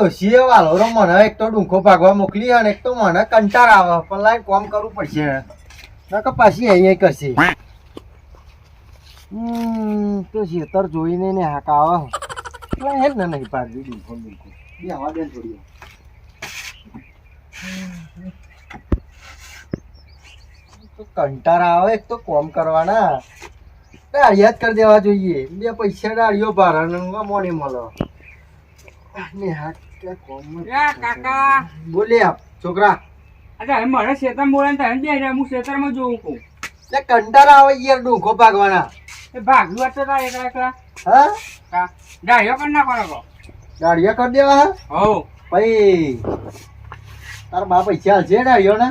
આ ડોશીએ વાલોરો મને એક તો ડુંખો ભાગવા મોકલી અને એક તો મને કંટાળ આવે. પણ લાઈન કોમ કરવું પડશે. નકર પાછી અહીંયા કરશે હમ, તો ખેતર જોઈને ને હાકા આવે એટલે હેલ ને નહીં પાડવી ડુંખો ડુંખો બે હવા દે થોડી કંટાળ આવે, એક તો કોમ કરવાના. ડાળિયા જ કરી દેવા જોઈએ. બે પૈસા ડાળીઓ ભારણ મોની મળો. ને યા કાકા બોલે આપ છોકરા અચ્છા મારે ખેતરમાં બોલાય ને તમે બે હું ખેતરમાં જોઉં કહું એટલે કંટાળા આવે યાર ડુંખો ભાગવાના એ ભાગલું હતું તા એકલા એકલા હા ડાયો કરી નાખવાનો ડાળિયા કરી દેવા હો ભાઈ તાર બા પૈસા છે ડાળીઓ ને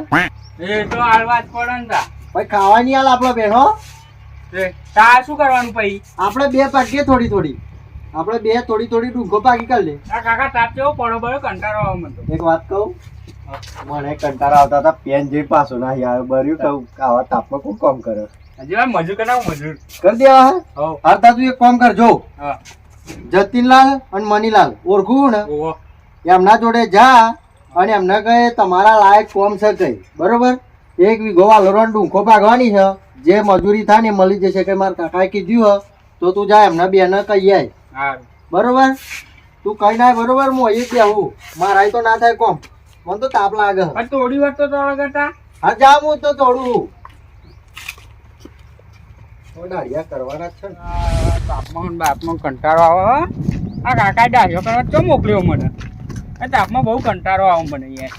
એ તો હાલવા જ પડે ને તા ભાઈ ખાવાની હાલ આપણો બેનો. એ તા શું કરવાનું પછી? આપણે બે પાકીએ થોડી થોડી આપણે બે થોડી થોડી ડુંગો પાકી કરી લે. કાકા તાપ કેવો પડો બળો કંટાળો આવે મને એક વાત કહું? મને કંટારો આવતા હતા પેન જે પાછો ના યાર બર્યું કહું આવા તાપમાં કોણ કામ કરે? હજી મજૂર કરાવું મજૂર. કરી દેવા હા? હો. હાર તું એક કામ કરજો. હા. જતીનલાલ અને મનીલાલ ઓળખું ને? એમના જોડે જા અને એમને કહે તમારા લાયક કોમ છે કઈ. બરોબર? એક વીઘો વાલોરણ ડુંખો ભાગવાની છે. જે મજૂરી થાય ને મળી જશે કે મારા કાકાએ કીધું હે તો તું જા એમના બેને કહી આય. બરોબર? તું કઈ ના બરોબર હું અહીં બેહું. મારા તો ના થાય કોમ. મને તો તાપ લાગે થોડી વાર તો તો? કરતા હા જા હું તો તોડું તો કરવાના છે ને. તાપમાં બાપમાં કંટાળો આવે હો. આ કાકા ડાયો કરવા ચો મોકલ્યો મને. આ તાપમાં બહુ કંટાળો આવે મને યાર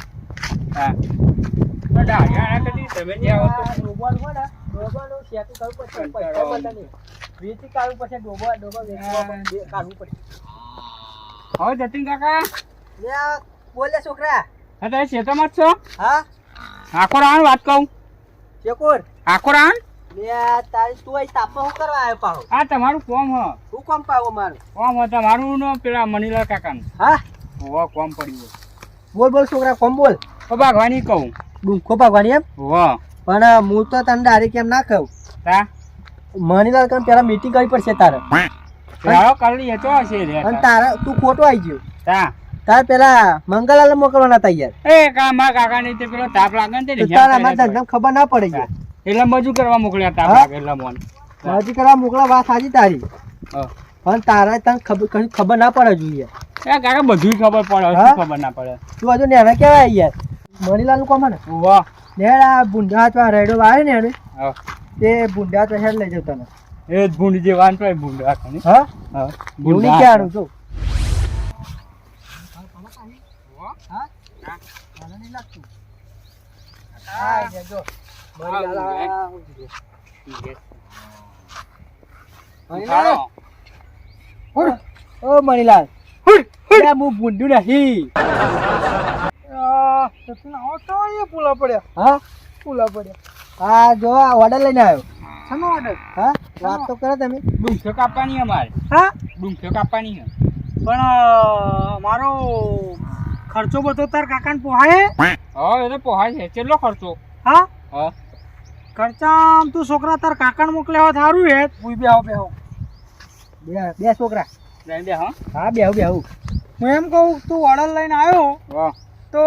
હા. તો ડાયો તમે જે આવો. તો હવે જતીન કાકા? બોલે છોકરા. હા તમે ખેતરમાં જ છો? હા. આખો રાણ વાત કહું. શેકોર. આખો રાણ લે તારી તું અહીં તાપમાં શું કરવા આવ્યો પાહો? આ તમારું કોમ હ. શું કોમ પાવો મારું કોમ હ તમારું ને પેલા મનીલાલ કાકાનું. હા? હોવા કોમ પડ્યું બોલ બોલ છોકરા કોમ બોલ. તો ભાગવાની કહું. ડુંખો ભાગવાની એમ? હોવા. પણ હું તો તને ડાયરેક્ટ એમ ના કહું? તા? મનીલાલ કામ પેલા મીટિંગ કરવી પડશે તારે. ચાલો કરી ચો હશે રે. અને તારે તું ખોટો આવી ગયો. તા. તાર પેલા મંગલાલ મોકલવાના તૈયાર યાર. એ કા મા કાકા ને તે પેલો તાપ લાગે ને તે તારા કરે અમારા ખબર ના પડે છે એટલે મજૂર કરવા મોકલ્યા તાપ? લાગે એટલે મોન. હજી કરવા મોકલા વાત સાચી તારી. પણ તારા તને ખબર ખબર ના પડે જોઈએ એ કાકા બધું ખબર પડે શું ખબર ના પડે. તું હજુ નેના કેવાય યાર? મણીલાલનું કોમ ને? વાહ નેડ આ તો રેડો વાય ને એને હા. તે ભૂંડા તો હેડ લઈ જાવ તને એ જ ભૂંડ જેવાન તો ભૂંડ રાખવાની હા? હા. એવું ક્યાં આણું છું ઓ મણીલાલ. હું ભૂંડું નહીં. હા? પૂલા પડ્યા. હા જો આ ઓર્ડર લઈને આવ્યો. શાનો ઓર્ડર હા વાત તો કરો તમે. ડુંખ્યો કાપવાની અમારે હા? ડુંખ્યો કાપવાની છે. પણ મારો ખર્ચો બધો તાર કાકાને પોહાય હા? એ તો પોહાય છે. કેટલો ખર્ચો? હા? હા. ખર્ચા આમ તું છોકરા તાર કાકાને મોકલ્યા હોય સારું હે હું બેહો બેહો. બે બે છોકરા. બે હા. હા બે બેહું. હું એમ કહું તું ઓર્ડર લઈને આવ્યો તો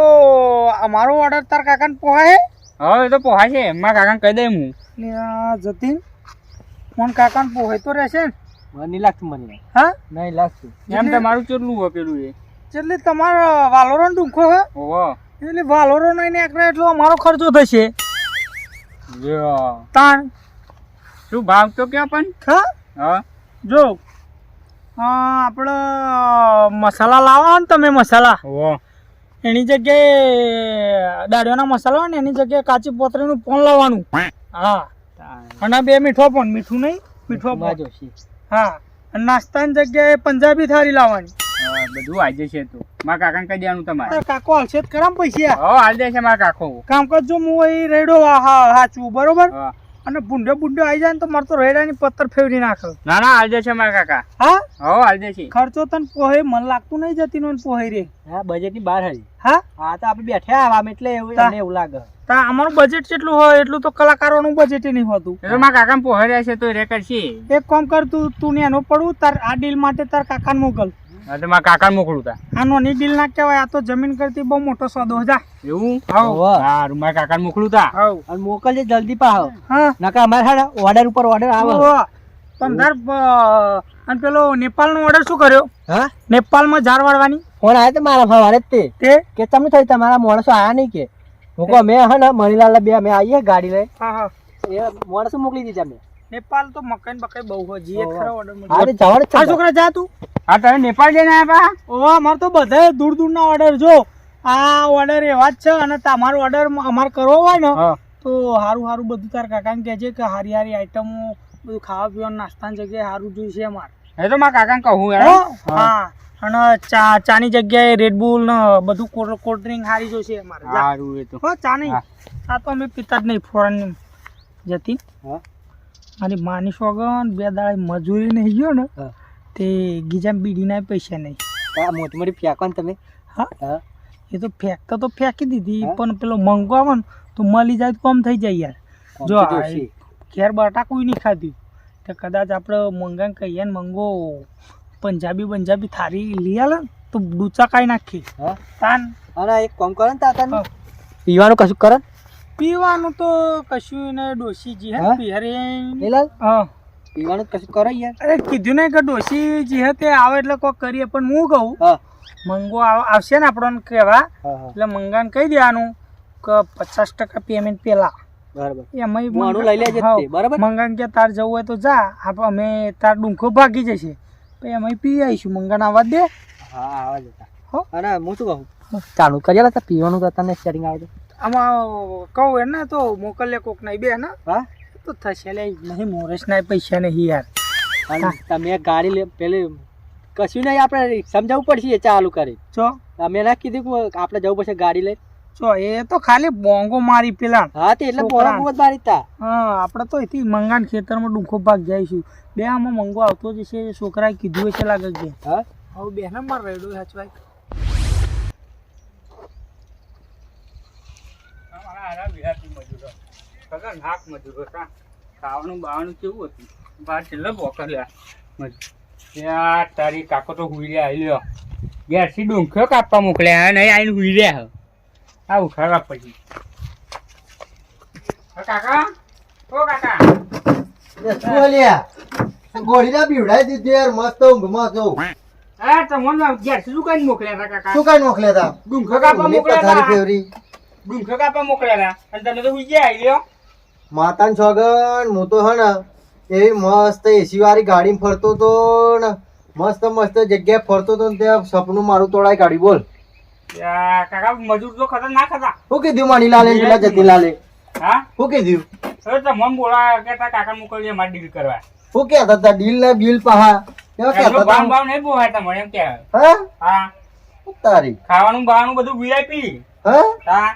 મારો ઓર્ડર તાર કાકાને પોહાય હા એ તો પોહાય છે મારા કાકાને કહી દઈ હું આ જતીન પણ કાકાને પોહાય તો રહેશે ને? મને નહીં લાગતું મને. હા? નહીં લાગતું. એમ તમારું કેટલું હોય પેલું એ એટલે તમારો વાલોરો ડુંખો હે? ઓહો. એટલે વાલોરો નહીં નીકળે એટલો અમારો ખર્ચો થશે. યો. તાણ. શું ભાવ તો ક્યાં પણ? હા? હા. જો આપણે મસાલા લાવો ને તમે મસાલા. ઓહો. એની જગ્યાએ દાળિયાના મસાલા ને એની જગ્યાએ કાચી પોતરીનું પોન લાવવાનું. હા. અને બે મીઠો પણ મીઠું નહીં મીઠો પોન હા. અને નાસ્તાની જગ્યાએ પંજાબી થાળી લાવવાની. બધું આજે છે તો. મારા કાકાને કહી દેવાનું તમારે. કાકો હાલશે ખરા પૈસા. હો હાલ દે છે મારા કાકો. કામ કરજો હું અહીં રેડો હા હાચું બરોબર? હા. અને બુંડો ભૂંડો આવી જાય ને તો મારે તો રેડાની પથ્થર ફેરવી નાખો. ના ના હાલ છે મારા કાકા. હા? હો હાલ છે. ખર્ચો તને પોહે મને લાગતું નહીં જતી નો પોહે રે. હા બજેટની બહાર હતી હા? હા તો આપણે બેઠા આમ એટલે એવું એવું લાગે. તા અમારું બજેટ કેટલું હોય? એટલું તો કલાકારોનું બજેટ નહીં હોતું. એટલે મારા કાકાને પોહે રહ્યા છે તો રેકર્ડ છે. એક કામ કર તું તું ને એનો પડવું તાર આ ડીલ માટે તાર કાકાને મોકલ. તો મારા કાકા મોકલું તા. આનો ની ડીલ ના કહેવાય આ તો જમીન કરતી બહુ મોટો સોદો જા. એવું. સારું મારા કાકા મોકલું તા. હાવ. અને મોકલજે જલ્દી પાહો. હા. નકા અમારે હાડા ઓર્ડર ઉપર ઓર્ડર આવે. પંદર અને પેલો નેપાળનો ઓર્ડર શું કર્યો? હા? નેપાળમાં ઝાડ વાળવાની? ફોન આવ્યો તો મારા સવારે જ તે. તે? કે તમે થઈ તમારા માણસો આયા નહીં કે? હું કહું અમે હે ને મણીલાલ બે અમે આવીએ ગાડી લઈ. હા હા. એ માણસો મોકલી દીધા મેં. નેપાળ તો મકાઈ બકાઈ બહુ હોય. જીએ ખરો ઓર્ડર મળ્યો તો જવાનું જ આ છોકરા જા તું. હા તમે નેપાળ જઈને આવ્યા ઓહો અમારે તો બધા દૂર દૂર ના ઓર્ડર જો. આ ઓર્ડર એવા જ છે અને તમારો ઓર્ડર અમારે કરવો હોય ને તો સારું હારું બધું તાર કાકાને કહેજે કે હારી હારી આઈટમો બધું ખાવા પીવાનું નાસ્તાની જગ્યાએ સારું જોઈશે અમારે. એ તો મારા કાકાને કહું યાર હા. અને ચા ચાની જગ્યાએ રેડબુલ ને બધું કોલ્ડ કોલ્ડ ડ્રિંક સારી જોઈશે અમારે. સારું એ તો. હા ચા નહીં. હા. તો અમે પીતા જ નહીં ફોરન જતી હા. મારી માની સોગન બે દાડા મજૂરી નહીં ગયો ને તે ગીજા બીડીના પૈસા નહીં. હા મોટી મોટી ફેંકો ને તમે. હા. એ તો ફેંકતા તો ફેંકી દીધી પણ પેલો મંગો આવે ને તો મળી જાય તો કમ થઈ જાય યાર. જો ઘેર બટા કોઈ બટાકું નહીં ખાધી. તો કદાચ આપણે મંગાને કહીએ ને મંગો પંજાબી પંજાબી થારી લઈ આલે તો ડૂચા કાઈ નાખી તાન. અને એક કોમ કરો ને હા. પીવાનું કશું કરે ને? પીવાનું તો કશું ને ડોશીજી હે હા? પિહરે લીલાલ હા. પીવાનું કશું કરો યાર? અરે કીધું ને કે ડોશીજી હે તે આવે એટલે કોક કરીએ પણ હું કહું મંગો આવ- આવશે ને આપણને કહેવા એટલે મંગાને કહી દેવાનું કે પચાસ ટકા પેમેન્ટ પેલા. બરાબર. એમાં લઈ લેજે બરાબર? મંગાને કે તાર જવું હોય તો જા આપ અમે તાર ડુંખો ભાગી જશે. પછી અમે પી આવીશું મંગાને આવવા દે. હા આવા જતા અને હું શું કહું? ચાલુ કરીએ તા પીવાનું તો તને શેરિંગ આવે તો આમાં કહું એને તો મોકલે કોક નહીં બે ને. હા? તો થશે લે નહીં મોરસ ના પૈસા નહીં યાર. તમે ગાડી લે પેલી કશું નહીં આપણે સમજાવવું પડશે ચાલુ કરી. ચો? અમે ના કીધું કે આપણે જવું પડશે ગાડી લઈ ચો એ તો ખાલી બોંગો મારી પેલા. હા તે એટલે. પોરા જ મારી તા. હા આપણે તો અહીંથી મંગાન ખેતરમાં ડુંખો ભાગ જઈશું. બે આમાં મંગો આવતો જ છે છોકરાએ કીધું હશે લાગે કે હા? હવે બે નંબર રેડો હચવાય અમારા હારા વિરાટી મજૂરો સગા નાક મજૂર ખાવાનું બાવાનું કેવું હતું? બહાર છેલ્લે બોકર લ્યા મજૂર. ત્યાં તારી કાકો તો હુઈ રહ્યા લ્યો. ઘેરથી ડુંખ્યો કાપવા મોકલ્યા નહીં આવીને હુઈ રહ્યા આ ઉખાડવા પછી. કાકા? ઓ કાકા? ગોળીના બીવડાઈ દીધી યાર મસ્ત ઊંઘમાં હા તમને ઘેરથી શું કઈ મોકલ્યા હતા કાકા? શું કઈ મોકલ્યા તા ડુંખો કાપવા મોકલ્યા હતા. ડુંખો કાપવા મોકલ્યા હતા. અને તમે તો હુઈ ગયા લ્યો. માતાન છોગન હું તો હે ને એવી મસ્ત એસી વાળી ગાડી ફરતો તો ને. મસ્ત મસ્ત જગ્યાએ ફરતો તો ને ત્યાં સપનું મારું તોડાય ગાડી બોલ. કાકા મજૂર તો ખતરનાક હતા. શું કીધું માનીલાલે ને પેલા જતીલાલે હા? શું કીધું? હવે તો મન બોલા કે કાકા મોકલીએ મારે ડીલ કરવા. શું કહેતા હતા? ડીલ ને બિલ પાહા. કેવા ભાવ નહીં મને એમ કે. હા? હા. તારી? ખાવાનું બહાનું બધું વીઆઈપી હા? હા.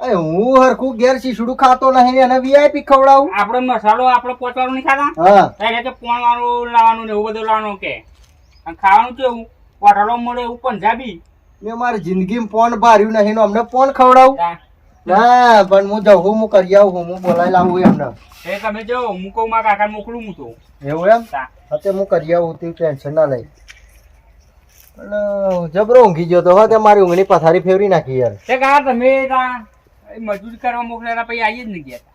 અરે હું હરખું ઘેર શીશડું ખાતો નહીં અને વીઆઈપી ખવડાવું. આપણે મસાલો આપણે પોચવાનું નહીં ખાતા? હા. એટલે કે પોણ વાળું લાવવાનું ને એવું બધું લાવવાનું કે? અને ખાવાનું કેવું? હોટલો મળે એવું પંજાબી? મેં મારી જિંદગીમાં પોન ભાર્યું નહીં ને અમને પોન ખવડાવું. હા. ના પણ હું જઉં હું કરી આવું હું બોલાવી લાવું એમને. એ તમે જો હું કહું મારા કાકા મોકલું હું તો. એવું એમ? હા. હા હું કરી આવું તું ટેન્શન ના લઈ પણ જબરો ઊંઘી ગયો તો હવે મારી ઊંઘની પથારી ફેરવી નાખી યાર. તે કા તમે મજૂરી કરવા મોકલેલા પછી આવી જ નહીં ગયા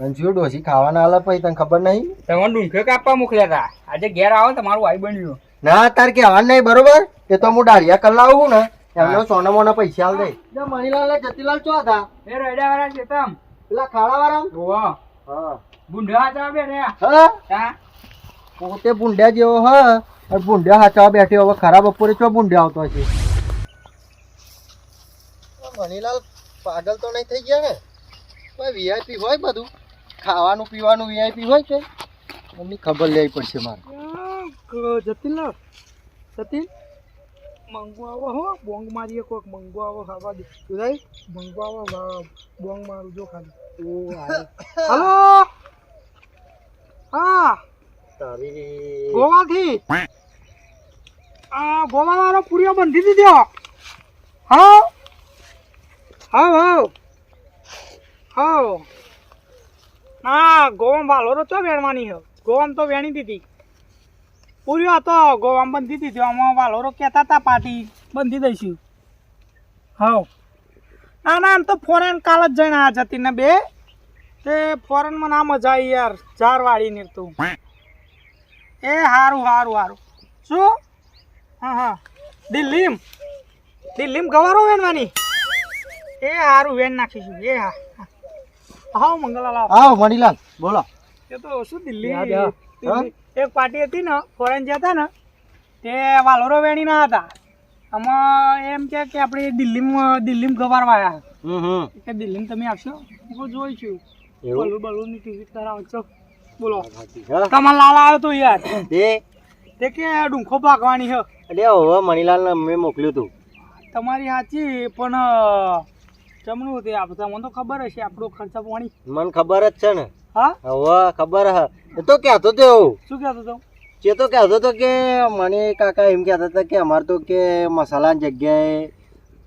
અને શું ડોસી ખાવાના આલા પછી તને ખબર નહીં? તમે ડુંખે કાપવા મોકલ્યા હતા. આજે ઘેર આવો તમારું આઈ બન્યું. ના તાર કહેવાનું નહીં બરોબર? એ તો હું ડાળિયા કલ્લા આવું ને. એમને સોના મોના પૈસા આલ દે. મણીલાલ જતીલાલ ચો હતા? એ રડ્યા વાળા છે તમ. પેલા ખાડા વાળા હા. બુંઢા હતા બે હા? હા? પોતે ભૂંડ્યા જેવો હ. અને ભૂંડ્યા હાચવા બેઠ્યો હવે ખરા બપોરે ચો ભૂંડ્યા આવતો છે મણીલાલ પાગલ તો નહીં થઈ ગયા ને? કોઈ વીઆઈપી હોય બધું. ખાવાનું પીવાનું વીઆઈપી હોય કે મમ્મી ખબર લેવી પડશે મારે. જતીન જતીન? મંગુ આવો હો. બોંગ મારીએ કોક. મંગુ આવો ખાવા દે. તું મંગુ આવો બોંગ મારું જો ખાલી. હલો. હા. તારી ગોવાથી. આ ગોવા વાળો પૂરીઓ બંધી દીધો. હા. હા હા હા ના ગોવામાં વાલો તો ચો વેણવાની હો? ગોવામાં તો વેણી દીધી. પૂર્યો હતો ગોવામાં બંધી દીધી. આમાં વાલોરો કહેતા હતા પાર્ટી બંધી દઈશું. હા ના ના, એમ તો ફોરેન કાલ જ જઈને આ જતી ને બે. તે ફોરેનમાં ના મજા આવી યાર ચાર વાળી ને તું. એ હારું હારું હારું. શું? હા હા. દિલ્હીમ. દિલ્હીમ ગવારો વેણવાની? એ હારું વેન નાખીશું. એ હા હા. મંગલાલાલ આવો મણીલાલ બોલો. એ તો શું દિલ્હી એક પાર્ટી હતી ને ફોરેન જતા ને તે વાલોરો વેણી ના હતા. આમાં એમ કે કે આપણે દિલ્હીમાં દિલ્હીમાં ગવારવા આવ્યા હમ કે દિલ્હીમાં તમે આવશો? હું જોઈશું એવું? બલૂન બલૂનની ટિકિટ કરાવો. છો બોલો. તમાર લાલા આવ્યો તો યાર. તે? તે કે ડુંખો ભાગવાની છે એટલે હવે મણીલાલ મેં મોકલ્યું હતું તમારી સાચી પણ જમણું તે આપણે. મને તો ખબર હશે આપણો ખર્ચા પાણી. મને ખબર જ છે ને. હા? હવે ખબર હ. એ તો કહેતો તો શું કહેતો તો જે તો કહેતો તો કે મને કાકા એમ કહેતા હતા કે અમારે તો કે મસાલાની જગ્યાએ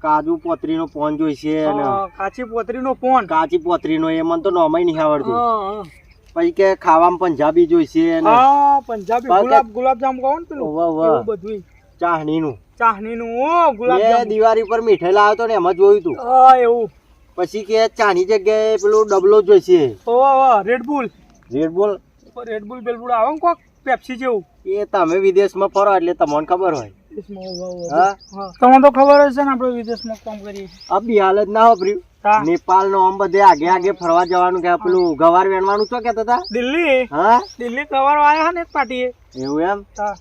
કાજુ પોતરીનો પોન જોઈશે ને. કાચી પોતરીનો ફોન કાચી પોતરીનો એ મને તો નોમાય નહીં આવડતું. હા પછી કે ખાવામાં પંજાબી જોઈશે ને. હા પંજાબી ગુલાબ ગુલાબ જામ કહો ને પેલું. વાહ, વાહ. બધું ચાહણીનું. ચાહનીનું ગુલાબ દિવાળી પર મીઠાઈ લાવ્યો તો ને એમાં જોયું હા એવું. પછી કે ચાની જગ્યાએ પેલો ડબલો જોઈશે. ઓ Red Bull Red Bull red ball red bull bell bull આવે ને કોક? પેપ્સી જેવું. એ તમે વિદેશમાં ફરો એટલે તમને ખબર હોય. હા? તમને તો ખબર હશે ને આપણે વિદેશમાં કામ કરીએ. આ બિહાલ જ ના વાપર્યું. નેપાલ નો આમ બધે આગે આગે ફરવા જવાનું કે પેલું ગવાર વેણવાનું છો કેતા હતા? દિલ્હી? હા? દિલ્હી કવર આવ્યા ને એક પાર્ટીએ એવું એમ? હા.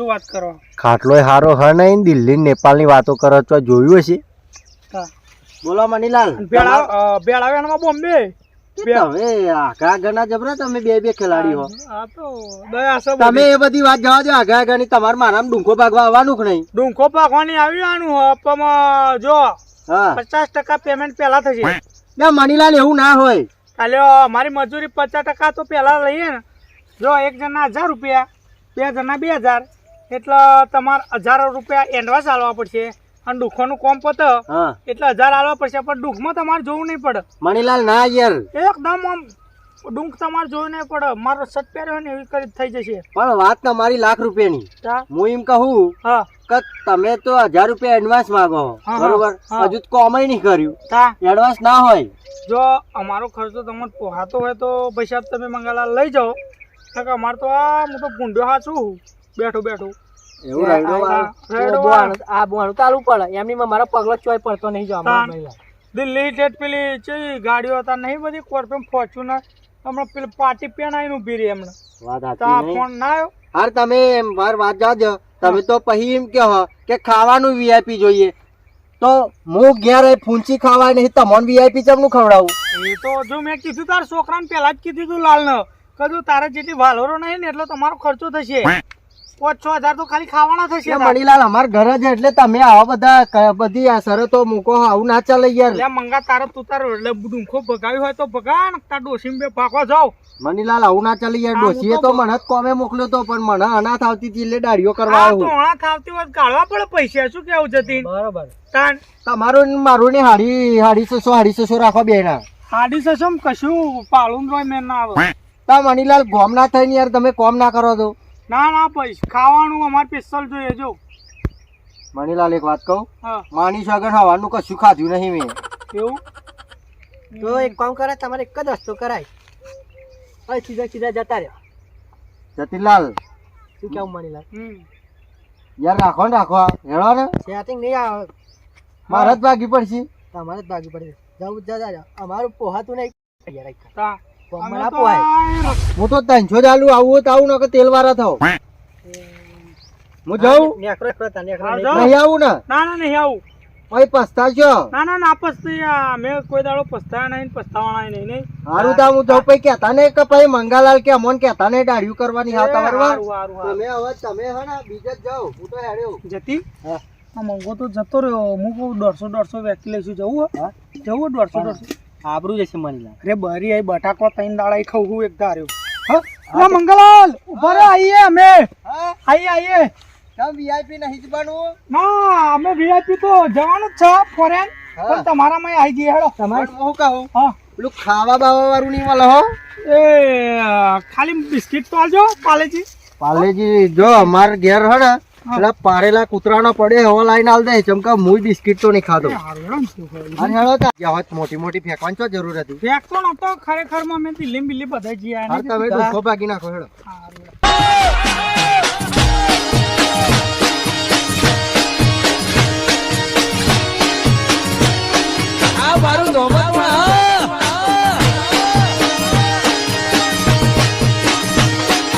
શું વાત કરો? ખાટલો હારો હ નહીં દિલ્હી નેપાળની વાતો કરો તો જોયું હશે? બોલો મનીલાલ. અ, ભેળા બોમ્બે? તમે આગા આગળના જબરા તમે બે બે ખેલાડી હો. આ તો દયા છે તમે એ બધી વાત જવા દો આગા આગળ તમારે મારામાં ડુંખો ભાગવા આવવાનું કે નહીં? ડુંખો પાકવાની આવી આનું પણ જો પચાસ ટકા પેમેન્ટ પહેલા થશે. ના મનીલાલ એવું ના હોય. કાલે મારી મજૂરી પચાસ ટકા તો પહેલા લઈએ ને. જો એક જણા હજાર રૂપિયા બે જણા બે હજાર. એટલે તમારે હજારો રૂપિયા એડવાન્સ આલવા પડશે. અને દુઃખોનું કોમ પત. એટલે હજાર આલવા પડશે પણ દુઃખમાં તમારે જોવું નહીં પડે. મણીલાલ ના યાર. એકદમ આમ ડુંક તમારે જોઈ નહીં પડે. મારો શર્ટ પહેર્યો ને એવી કરી થઈ જશે. પણ વાત તમારી લાખ રૂપિયાની. હું. એમ કહું હા. કે તમે તો હજાર રૂપિયા એડવાન્સ માંગો. બરોબર? હજુ તો કોમય નહીં કર્યું. એડવાન્સ ના હોય. જો અમારો ખર્ચો તમને પોહાતો હોય તો પૈસા તમે મંગાલા લઈ જાઓ. કારણ કે અમારે તો આ હું તો ભૂંડ્યો હા છું બેઠો બેઠો. એવું રાયડો વાળો. રેડો વાળો. આ બોણું ચાલુ પડે. એમની મારો પગલો ચોય પડતો નહીં જો અમારા તાન. મહિલા. દિલ્હી ટેટ પેલી ચેવી ગાડીઓ હતા નહીં બધી? કોર્પેમ ફોર્ચ્યુનર. હમણાં પેલી પાર્ટી પેન આવીને ઊભી રહી હમણાં વાત તો સાચી આ નહીં. ફોન ના આવ્યો હાર તમે માર વાત જાજો. તમે તો પછી એમ કહો કે ખાવાનું વીઆઈપી જોઈએ. તો હું ઘેર ફૂંચી ખાવા નહીં તમને વીઆઈપી ચમનું ખવડાવું? એ તો જો મેં કીધું તાર છોકરાને પહેલા જ કીધું તું લાલને. કીધું તારે જેટલી વાલોરો નહીં ને એટલો તમારો ખર્ચો થશે. પાંચ છ હજાર તો ખાલી ખાવાના થશે. મણીલાલ અમાર ઘરે છે એટલે તમે આવા બધા બધી આ શરતો મૂકો આવું ના ચાલે યાર. એટલે મંગા તારે તું તારો એટલે ડુંખો ભગાવ્યું હોય તો ભગા તાર ડોસીમ બે ભાગવા જાવ. મનીલાલ આવું ના ચાલે યાર. ડોસીએ તો તો મને જ કોમે મોકલ્યો તો પણ મને અનાથ આવતી હતી એટલે દાડીઓ કરવા આવ્યો ધોણા ખાવતી હોય કાઢવા પડે પૈસા શું કેવું જતી બરોબર. તાન તમારું મારું ને હાડી હાડી છસો હાડી છસો રાખો બે ના. હાડી સસો કશું પાળું રોય મેં ના આવે. તા મનીલાલ ગોમ ના થઈને યાર તમે કોમ ના કરો તો. ના ના પૈસા ખાવાનું અમારે સ્પેશિયલ જોઈએ જો. મણીલાલ એક વાત કહું? હા. માની આગળ હવાનું કશું ખાધું નહીં મેં. એવું? તો એક કામ કરે તમારે એક જ રસ્તો કરાય. હવે સીધા સીધા જતા રહ્યો જતીનલાલ શું કેવું મણીલાલ? હમ. યાર રાખો ને રાખો. હેળો ને. સેટિંગ નહીં આવે મારે જ ભાગી પડશે. તમારે જ ભાગી પડશે. જવું જતા રહ્યો અમારું પોહાતું નહીં. યાર એક તા કોમમાં અમે ના તો પોહાય. આ હું તો ત્રણસો ચાલુ આવું તો આવું નકર તેલ થાવ. હું જાઉં? નેકરો નેકરો તા નેકરો હા, નહીં. આવું ને? ના ના નહીં આવું. પછી પસ્તાશો. ના ના ના પસ્તી આ કોઈ દાડો પસ્તાયા નહીં પસ્તાવાના નહીં નહીં. હારું તા હું જાઉં. પછી કહેતા ને કે પછી મંગાલાલ કે અમોન કેતા ને દાઢિયું કરવાની. તમે હવે તમે હે ને બીજે જ હું તો હેડ્યો જતી? હા. મંગો તો જતો રહ્યો. હું કહું દોઢસો દોઢસો વ્યક્તિ લઈશું. જવું જવું હો દોઢસો દોઢસો? આબરું જશે મણીલાલ અરે બરી આઈ બટાકો તૈન દાડા ખાવ હું એક ધાર્યો. હા? મંગલાલ ઊભા રે આઈએ અમે. હા? આઈએ આઈએ. તમ વીઆઈપી નહીં જવાનું ના અમે વીઆઈપી તો જવાનું જ છે ફોરેન પણ તમારા માં આવી જઈએ હેડો. તમારે હું. કહું? હા. પેલું ખાવા બાવા વાળું નહીં મળે હો. એ ખાલી બિસ્કિટ તો આલજો પાલેજી. પાલેજી જો અમાર ઘેર હે ને પેલા પારેલા કૂતરાનો પડે હવા લાઈન આલ દે. ચમકા હું બિસ્કિટ તો નહીં ખાતો અને હેળો તા. જવાત મોટી મોટી ફેંકવાની તો જરૂર હતી? ફેંકતો નતો ખરેખરમાં મેં લીમ બીલી બધા જીયા હા તમે ડોખો ભાગી નાખો હેળો આ મારું નોબત